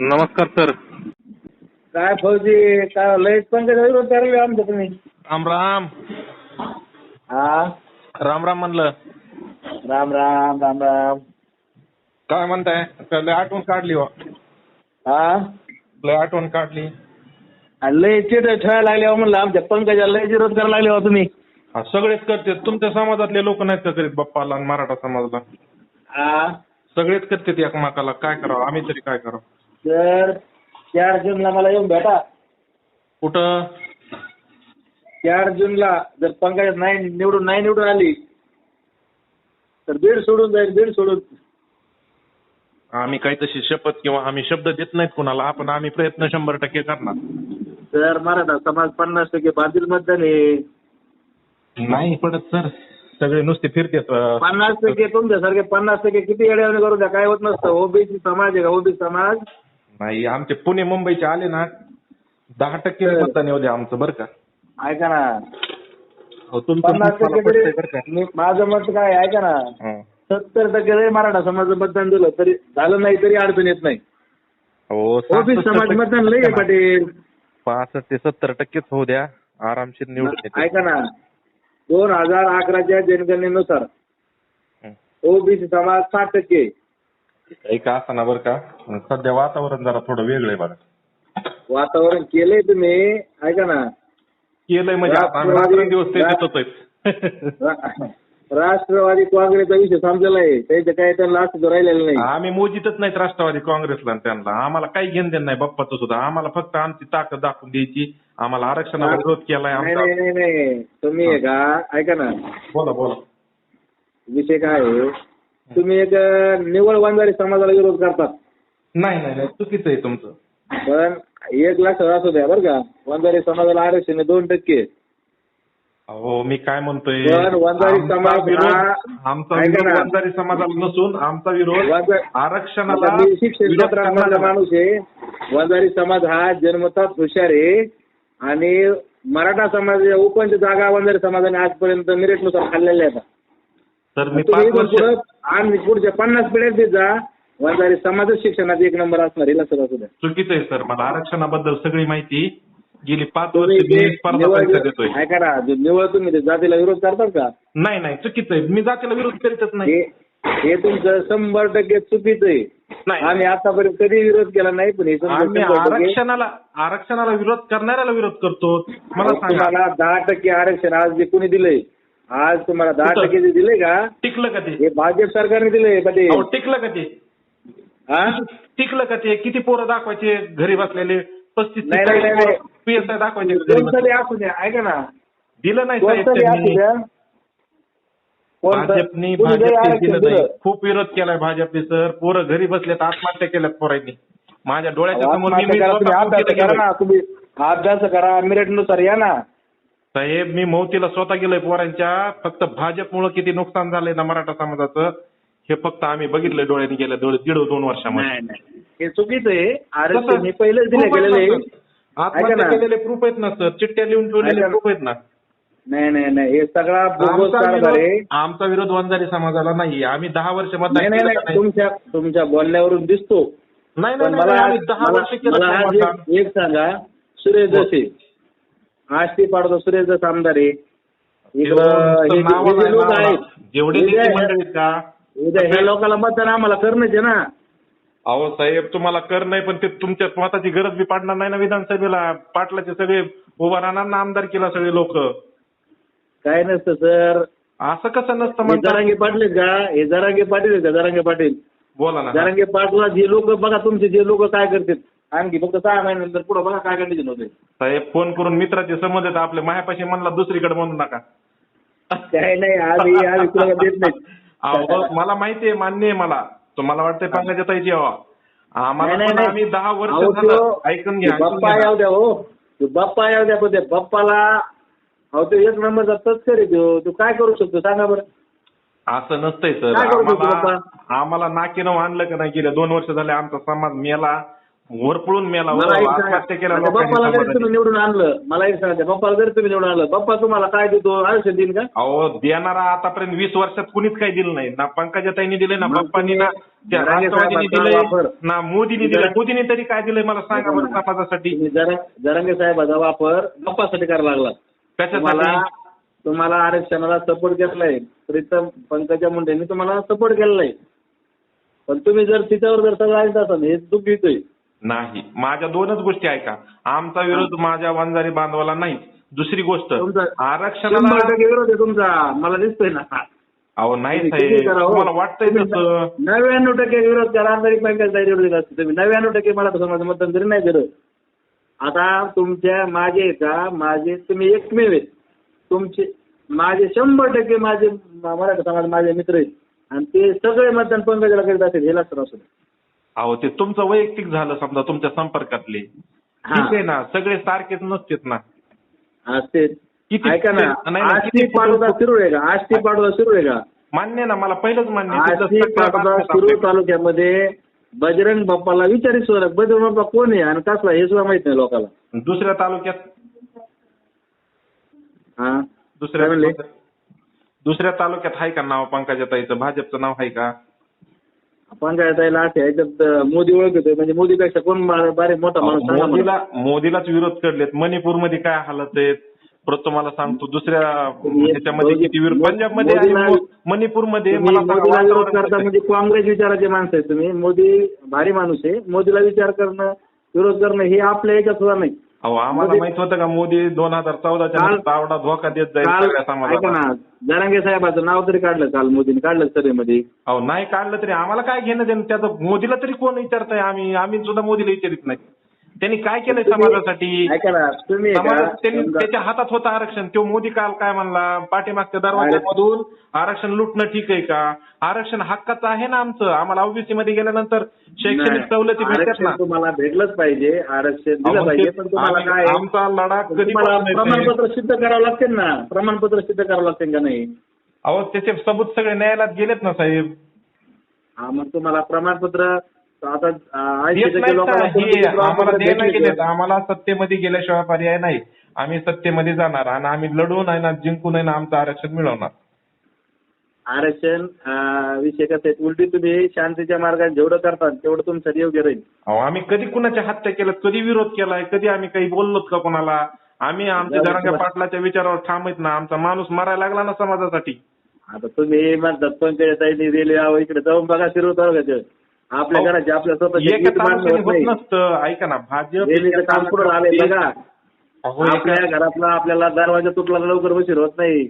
नमस्कार सर. काय फौजी काय लयच पंकज विरोध करायला आमचं तुम्ही. राम राम. हा? राम राम म्हणलं. राम राम राम राम. काय म्हणताय? का लय आठवण काढली वा हा? लय आठवण काढली. लय चिट ठेवायला लागले हो म्हणलं आमच्या पंकजा लय विरोध करायला लागले हो तुम्ही. हा, सगळेच करते. तुमच्या समाजातले लोक नाहीत का करीत बाप्पाला आणि मराठा समाजाला? हा? सगळेच करतात एकमेकाला. काय करावं? आम्ही तरी काय करावं? तर चार जूनला मला येऊन भेटा. कुठं? चार जूनला जर पंकजा नाही निवडून नाही निवडून आली तर बीड सोडून जाईल बीड सोडून. आम्ही काही तशी शपथ किंवा आम्ही शब्द देत नाहीत कुणाला आपण आम्ही प्रयत्न शंभर टक्के करणार. तर मराठा समाज पन्नास टक्के बाधित मतदान आहे. नाही पडत सर. सगळे नुसते फिरतात अं, पन्नास टक्के तुमच्यासारखे पन्नास टक्के किती येड्याने करू द्या काय होत नसतं. ओबीसी समाज आहे का? ओबीसी समाज. नाही आमचे पुणे मुंबईचे आले ना दहा टक्के मतदान येऊ द्या आमचं बरं का? ऐका ना. हो, तुमचं पन्नास मत मला टक्के पटतंय तरी बरं का. मी- माझं मत काय आहे, ऐका ना. हं. सत्तर टक्के जरी मराठा समाज मतदान दिलं तरी झालं नाही तरी अडचण येत नाही. हो ओबीसी 67 समाज टक्के मतदान आहे पाटील. पासष्ट ते सत्तर टक्केच होऊ द्या आरामशीर निवडून येते ऐका ना. दोन हजार अकराच्या जनगणनेनुसार हं. ओबीसी समाज साठ टक्के. काही का असताना बरं का? सध्या वातावरण जरा थोडं वेगळं आहे बघा वातावरण केलंय तुम्ही ऐका ना? केलंय म्हणजे आता आम्ही राष्ट्रवादी- रात्रंदिवस ते देतोच रा- राष्ट्रवादी काँग्रेसचा विषय समजला आहे. त्याचं काय त्यांना असं राहिलेलं नाही. आम्ही मोजीतच नाहीत राष्ट्रवादी काँग्रेसला आणि त्यांना. आम्हाला काही घेणं देणं नाही बाप्पाचं सुद्धा. आम्हाला फक्त आमची ताकद दाखवून द्यायची. आम्हाला आरक्षणाला विरोध केलाय नाही आमचा. नाही नाही नाही. तुम्ही आहे का? ऐका ना. बोला बोला. विषय काय आहे? तुम्ही एक निवड वंजारी समाजाला विरोध करतात. नाही नाही नाही चुकीचं आहे तुमचं. पण एक लक्षात असू द्या बरं का. वंजारी समाजाला आरक्षण आहे दोन टक्के. हो मी काय म्हणतोय? पण वंजारी आमचा समाज विरोध आमचा ऐका विरोध ना. वंजारी समाजाला नसून आमचा विरोध वंजा- आरक्षणाला आता मी शिक्षण विरोध क्षेत्रात माझा करणारा- माणूस आहे. वंजारी समाज हा जन्मतात हुशार आहे. आणि मराठा समाज ओपन जागा वंजारी समाजाने आजपर्यंत मेरिटनुसार खाल्लेल्या आहेत. तर मी पाच वर्ष आणि पुढच्या पन्नास पिढ्यात देत जा. वंजारी समाजच शिक्षणात एक नंबर असणार हे लक्षात असू द्या. चुकीचं आहे सर. मला आरक्षणाबद्दल सगळी माहिती गेली पाच वर्ष तुम्ही मी ते स्पर्धा परीक्षा निवड देतोय. ऐका ना जे निवड तुम्ही ते जातीला विरोध करतात का? नाही नाही. चुकीचं आहे. मी जातीला विरोध करीतच नाही. हे हे तुमचं शंभर टक्के चुकीचं आहे. नाही. आम्ही आतापर्यंत कधी विरोध केला नाही पण हे तुमचं आम्ही शंभर टक्के- आरक्षणाला आरक्षणाला विरोध करणाऱ्याला विरोध करतो. मला सांगा. तुम्हाला दहा टक्के आरक्षण आज जे कुणी दिलंय आज तुम्हाला दहा कुठं? टक्के जे दिले का? टिकलं का ते? हे भाजप सरकारने दिलंय पाटील अहो, टिकलं का ते? हा? टिकलं का ते? किती पोरं दाखवायचे घरी बसलेले? पस्तीस नाही, नाही, नाही, नाही. पीएसआय दाखवायचे घरी बसलेले. असू द्या ऐका ना. दिलं नाही साहेब असू त्यांनी. द्या. कोणतं- भाजपनी कुणी जरी भाजपने आरक्षण दिलं नाही. दिलं, खूप विरोध केलाय भाजपने सर. पोरं घरी बसलेत आत्महत्या केल्यात पोरांनी. माझ्या डोळ्याच्या समोर मी- मी आत्महत्या करा, तुम्ही अभ्यास करा. ना तुम्ही अभ्यास करा मेरिटनुसार या ना. साहेब मी मौतीला स्वतः गेलोय पोरांच्या. फक्त भाजपमुळे किती नुकसान झालंय ना मराठा समाजाचं हे फक्त आम्ही बघितलंय डोळ्याने गेल्या दोन दीड दोन वर्षामध्ये. नाही नाही. हे चुकीचं आहे. आरक्षण? मी पहिलेच दिले Proof आहेत गेलेले. आत्महत्या ना. केलेले प्रूफ आहेत ना सर चिठ्ठ्या लिहून ठेवलेले ऐका ना. प्रूफ आहेत ना? नाही नाही नाही. हे सगळा बोगस आमचा कारभार आहे. विरोध आमचा विरोध वंजारी समाजाला नाही आम्ही दहा वर्ष नाही मतदान नाही केलं नाही. नाही. तुमच्या तुमच्या बोलण्यावरून दिसतो. नाही पण नाही, मला नाही. आम्ही आज- दहा मला वर्ष केलं मला नाही आज मतदान. एक- एक सांगा. सुरेश जोशी आज ती पाडतो सुरेश जोशी आमदार आहे. इकडं हे लोक. आहेत जेवढे नेते जे- मंडळी आहेत का? उद्या ह्या लोकांना मतदान आम्हाला करणंच आहे ना. अहो साहेब तुम्हाला कर नाही पण ते तुमच्या स्वतःची गरज बी पाडणार नाही ना विधानसभेला. पाटलाचे सगळे उभा राहणार ना आमदार केला सगळे लोक. काय नसतं सर. असं कसं नसतं हे म्हणतात जरांगे पाटील आहेत का? हे जरांगे पाटील आहेत का? जरांगे पाटील. बोला ना. जरांगे पाटला जे लोक बघा तुमचे जे लोक काय करतात आणखी फक्त सहा महिन्यानंतर पुढे बघा काय कंडिशन होते. साहेब फोन करून मित्राचे संबंध आहेत आपले. मायापाशी म्हणला दुसरीकडे म्हणू नका. काय नाही आम्ही आम्ही तुला देत नाही. अहो मला माहितीये मान्य आहे मला. तुम्हाला वाटतंय पंकजा ताईची यावा आम्हाला नाही, पण नाही, आम्ही दहा वर्ष अहो, झालं. ऐकून घ्या ऐकून बाप्पा घ्या. येऊ द्या हो. तो बाप्पा येऊ द्या पण त्या बाप्पाला अहो तो एक नंबरचा तस्कर आहे तो. तो काय करू शकतो? सांगा बरं. असं नसतंय सर. काय करू शकतो आम्हाला आम्हाला नाकीनं आणलं का नाही गेल्या दोन वर्ष झाले आमचा समाज मेला. वरपळून मेला एक आत्महत्या बाप्पाला जरी समाजाने. तुम्ही निवडून आणलं मला एक सांगा बाप्पाला जरी तुम्ही निवडून आणलं बाप्पा तुम्हाला काय देतो आयुष्य देईन का? अहो देणारा आतापर्यंत वीस वर्षात कुणीच काही दिलं नाही. ना पंकजाताईंनी दिले ना मग बाप्पांनी ना त्या जरांगे राष्ट्रवादीने साहेबांचा दिलंय वापर. ना मोदींनी दिलंय. मोदींनी तरी काय दिलंय मला सांगा बरं समाजासाठी तुम्ही जरा जरांगे साहेबाचा वापर बाप्पासाठी करायला लागला. तुम्हाला कशासाठी? तुम्हाला आरक्षणाला सपोर्ट केलाय प्रीतम पंकजा मुंडेंनी तुम्हाला सपोर्ट केलेला आहे पण तुम्ही जर तिच्यावर जर सगळं ऐकत असाल हे चूक घेतोय नाही. माझ्या दोनच गोष्टी ऐका. आमचा विरोध माझ्या वंजारी बांधवाला नाही दुसरी गोष्ट शंभर आरक्षणाला टक्के विरोध आहे तुमचा. मला दिसतोय ना. अहो नाही साहेब. हो? तुम्हाला वाटतंय तसं? नव्याण्णव टक्के विरोध पंकजा विरोध देत असते तुम्ही नव्याण्णव टक्के मला समाज मतदान तरी नाही करत. आता तुमच्या माझे का? माझे तुम्ही एकमेव आहेत. तुमचे माझे शंभर टक्के माझे मराठा समाज माझे मित्र आहेत. आणि ते सगळे मतदान पंकजाला करीत असेल हे लक्षात असू द्या. अहो ते तुमचं वैयक्तिक झालं समजा तुमच्या संपर्कातले. ठीक आहे ना? सगळे सारखेच नसतेत ना. किती- ऐका ना नाही, नाही, आज किती ती पाडोदा शिरूर आहे का? पाडोदा आहे का? मान्य ना मला पहिलंच मान्य आहे. पाडोदा बातम्या आपल्या- तालुक्यामध्ये बजरंग बाप्पाला विचारी सुद्धा बजरंग बाप्पा कोण आहे आणि कसला हे सुद्धा माहीत नाही लोकांना. दुसऱ्या तालुक्यात. हा? दुसऱ्या म्हणले? दुसऱ्या तालुक्यात आहे का नाव पंकजाताईचं? भाजपचं नाव आहे का? त्याला असे ह्याच्यात अं, मोदी ओळखतोय म्हणजे मोदीपेक्षा कोण बा- बारे मोठा माणूस सांगा मला. मोदीला मोदीलाच विरोध करलेत. मणिपूरमध्ये काय हालत आहेत? परत तुम्हाला सांगतो दुसऱ्या ह्याच्यामध्ये किती विरोध? पंजाबमध्ये आणि मोदीला- मो- मणिपूरमध्ये तुम्ही मला सांगा मोदीला विरोध वातावरण करता कसं आहे? म्हणजे काँग्रेस विचाराचे माणसं आहे तुम्ही. मोदी भारी माणूस आहे. मोदीला विचार करणं विरोध करणं हे आपल्या याच्यात सुद्धा नाही. अहो आम्हाला मोदी- माहीत होतं का मोदी दोन हजार चौदाच्या काल- नंतर आवडा धोका देत जाईल काल सगळ्या ऐका समाजाला ना जरांगे साहेबाचं नाव तरी काढलं काल मोदीने काढलं सभेमध्ये. अहो नाही काढलं तरी आम्हाला काय घेणं देणं? त्याचं मोदीला तरी कोण विचारतंय? आम्ही आम्ही सुद्धा मोदीला विचारित नाही. त्यांनी काय केलंय समाजासाठी? ऐका ना तुम्ही समाजात त्यांनी त्याच्या हातात होतं आरक्षण. तो मोदी काल काय म्हणला? पाठीमागच्या दरवाजामधून आरक्षण लुटणं ठीक आहे का? आरक्षण हक्काचं आहे ना आमचं? आम्हाला ओबीसी मध्ये गेल्यानंतर शैक्षणिक सवलती भेटतात ना. तुम्हाला भेटलंच पाहिजे. आरक्षण दिलं पाहिजे पण तुम्हाला काय आमचा लढा कधी. प्रमाणपत्र सिद्ध करावं लागते ना? प्रमाणपत्र सिद्ध करावं लागते का नाही? अहो त्याचे सबूत सगळे न्यायालयात गेलेत ना साहेब. हा मग तुम्हाला प्रमाणपत्र आता देत आम्हाला सत्तेमध्ये गेल्याशिवाय पर्याय नाही. आम्ही सत्तेमध्ये जाणार आणि आम्ही लढून आहे ना जिंकून आहे ना आमचं आरक्षण मिळवणार. आरक्षण विषय कसं आहे? उलटी तुम्ही शांतीच्या मार्गाने जेवढं करतात तेवढं तुमचं योग्य राहील. अहो आम्ही कधी कुणाच्या हत्या केल्यात कधी विरोध केलाय कधी आम्ही काही बोललोत का कोणाला? आम्ही आमच्या बरं. पाटलाच्या विचारावर आहेत ना. आमचा माणूस मरायला लागला ना समाजासाठी. आता तुम्ही म्हणतात पंकजाताईंनी रेल्वे इकडे जाऊन बघा तालुक्यात आपल्या घराचे आपल्या स्वतःचे एका नीट मान्य तालुक्याने होत होत नाही. नसतं. ऐका ना भाजप तालुक्यात- बघा. आपल्या घरातला आपल्याला दरवाजा तुटला लवकर बशीर होत नाही?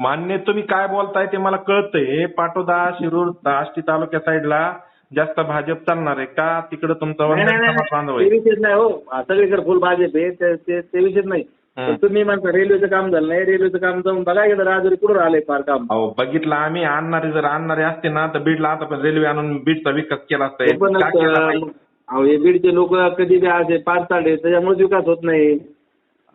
मान्य तुम्ही काय बोलताय ते मला कळतंय. पाटोदा शिरूर आष्टी तालुक्या साईडला जास्त भाजप चालणार आहे का? तिकडे तुमचा नाही, हो. सगळीकडे फुल भाजप आहे. ते- विषयच नाही. पण तुम्ही म्हणता रेल्वेचं काम झालं नाही रेल्वेचं काम जाऊन बघा गेलं राजुरी कुठं आलंय फार काम. अहो बघितलं आम्ही आणणारे जर आणणारे असते ना तर बीडला आता पण रेल्वे आणून बीडचा विकास केला असता. पण का केला नाही? अहो हे बीडचे लोक कधी बी असे पाच चालले त्याच्यामुळे विकास होत नाही.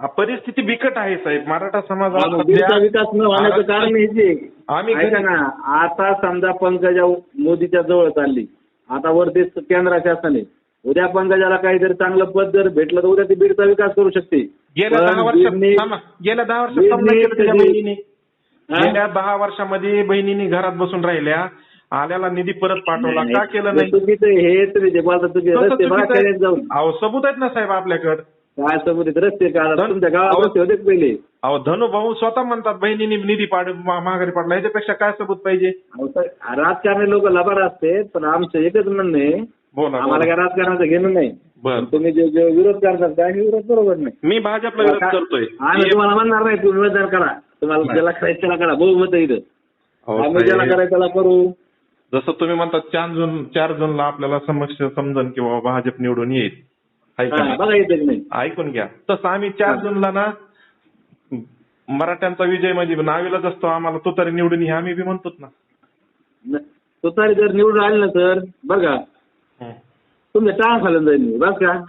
आ, परिस्थिती बिकट आहे साहेब. मराठा समाज मग बीडचा विकास न होण्याचं कारण हेच आहे. आम्ही ऐका ना आता समजा पंकजा मोदीच्या जवळ चालली. आता वरती केंद्र शासन आहे उद्या पंकजाला काहीतरी चांगलं पद जर भेटलं तर उद्या ती बीडचा विकास करू शकते. गेल्या दहा वर्षात थांबा. गेल्या दहा वर्षात केलं त्याच्या बहिणीने? गेल्या दहा वर्षामध्ये बहिणीने घरात बसून राहिल्या. आल्याला निधी परत पाठवला. का केलं नाही? चुकीचं आहे, हे रस्ते चुकीचं आहे? जाऊन. अहो सबूत आहेत ना साहेब आपल्याकडे. काय सबूत आहेत? रस्ते का धन- तुमच्या गावात अहो- रस्ते होते का पहिले. अहो धनु भाऊ स्वतः म्हणतात बहिणीने निधी पाड मा- माघारी पाडला. ह्याच्यापेक्षा काय सबूत पाहिजे? अहो, तर राजकारणी लोक लबाड असते पण आमचं एकच म्हणणं आहे बोला. आम्हाला काय राजकारणाचं घेणं नाही. बर. तुम्ही जे जे विरोध करतात काय हे विरोध बरोबर नाही. मी भाजपला विरोध करतोय. आम्ही तुम्हाला म्हणणार नाही तुम्ही मतदान करा. तुम्हाला. ज्याला करायचं त्याला करा. बहुमत इथं. आम्ही ज्याला करायचं त्याला करू. जसं तुम्ही म्हणतात चार जून चार जूनला आपल्याला समक्ष समजन किंवा भाजप निवडून येईल. ऐकून घ्या. तसं आम्ही चार. जूनला ना मराठ्यांचा विजय म्हणजे नावीलाच असतो आम्हाला तो तरी निवडून हे आम्ही बी म्हणतोच ना. न- तुतारी जर निवडून आले ना सर बघा तुमचं टाळ खालून जाईल बस का?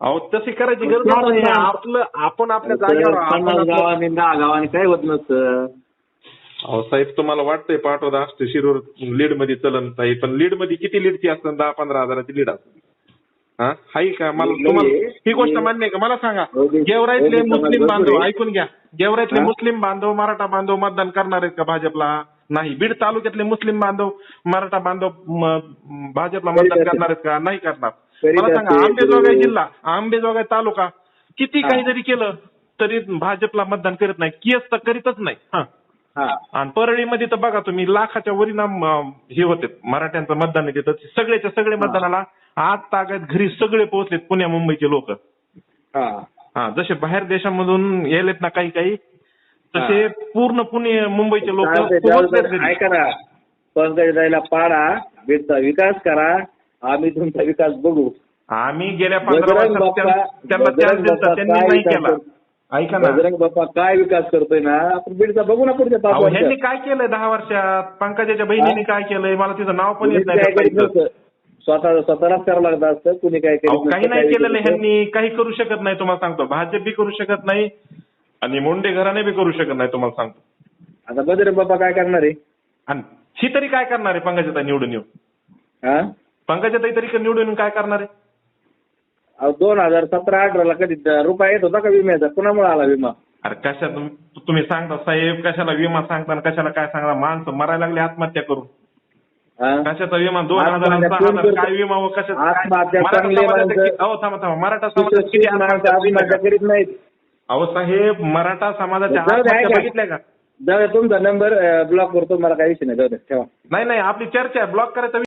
अहो तशी करायची गरज चार नाही. आपलं आपण आपल्या जागेवर आपण पन्नास आपलं- गावांनी दहा गावांनी काय होत नसतं. अहो साहेब तुम्हाला वाटतंय पाठवता असते शिरूर लीडमध्ये चलन साहेब पण लीडमध्ये किती लीडची असतात? दहा पंधरा हजाराची लीड असते हा? हाय का? मला नाही, तुम्हाला नाही. ही गोष्ट मान्य आहे का? मला सांगा. ओबीसी गेवराईतले ओबीसी मुस्लिम समाज बांधव आहे. ऐकून घ्या. गेवराईतले हा? मुस्लिम बांधव मराठा बांधव मतदान करणार आहेत का भाजपला? नाही बीड तालुक्यातले मुस्लिम बांधव मराठा बांधव भाजपला मतदान आहेत का? नाही करणार. मला सांगा. आंबेजोगाई जिल्हा आंबेजोगाई तालुका किती. काही जरी केलं तरी भाजपला मतदान करत नाही. केस तर करीतच नाही. हा. हा. आणि परळीमध्ये तर बघा तुम्ही लाखाच्या वरीनाम अं, हे होते. मराठ्यांचं मतदान येते तर सगळेच्या सगळे मतदानाला आज तागायत घरी सगळे पोहोचलेत पुण्या मुंबईचे लोक. हा. हा जसे बाहेर देशामधून यायलेत ना काही काही तसे. पूर्ण पुणे मुंबईचे लोक ऐका ना पंकजाला पाडा बीडचा विकास करा आम्ही तुमचा विकास बघू. आम्ही गेल्या पंधरा बजरंग वर्षात बाप्पा- त्यांना काय नाही विकास केला. करतो? ऐका ना. बजरंग बाप्पा काय विकास करतोय ना? आपण बीडचा बघू ना पुढच्या ह्यांनी काय केलंय दहा वर्षात? पंकजाच्या बहिणीने काय केलंय? मला तिचं नाव पण येत नाही. स्वतः स्वतःलाच करावं लागतं असतं कुणी काय काही नाही केलेलं ह्यांनी. काही करू शकत नाही तुम्हाला सांगतो. भाजप बी करू शकत नाही. आणि मुंडे घराने बी करू शकत नाही तुम्हाला सांगतो. आता बजरंग बाप्पा काय करणार आहे? आणि ही तरी काय करणार आहे पंकजाताई निवडून येऊन? हा? पंकजाताई तरी निवडून येऊन काय करणार आहे? अहो, दोन हजार सतरा अठराला कधी रुपया येत होता का विम्याचा? कुणामुळे आला विमा? अरे कशा तुम- तुम्ही सांगता साहेब कशाला विमा सांगता आणि कशाला काय सांगता? माणसं मरायला लागली आत्महत्या करून. हा? कशाचा विमा? दोन हजार आणि आत्महत्या सहा कोण हजार करतं? काय विमा व कशाचा? काय? आत्महत्या मराठा चांगले समाजाचे माणसं- कि- अहो थांबा थांबा. मराठा समाजाचे किती सुशिक्षित माणसं आत्महत्या? करीत नाहीत. अहो साहेब मराठा समाजाच्या जाऊ दे, आत्महत्या ऐका. बघितल्या का? जाऊ दे, तुमचा नंबर ब्लॉक करतो मला काही विषय नाही. जाऊ दे ठेवा. नाही नाही आपली चर्चा आहे. ब्लॉक करायचा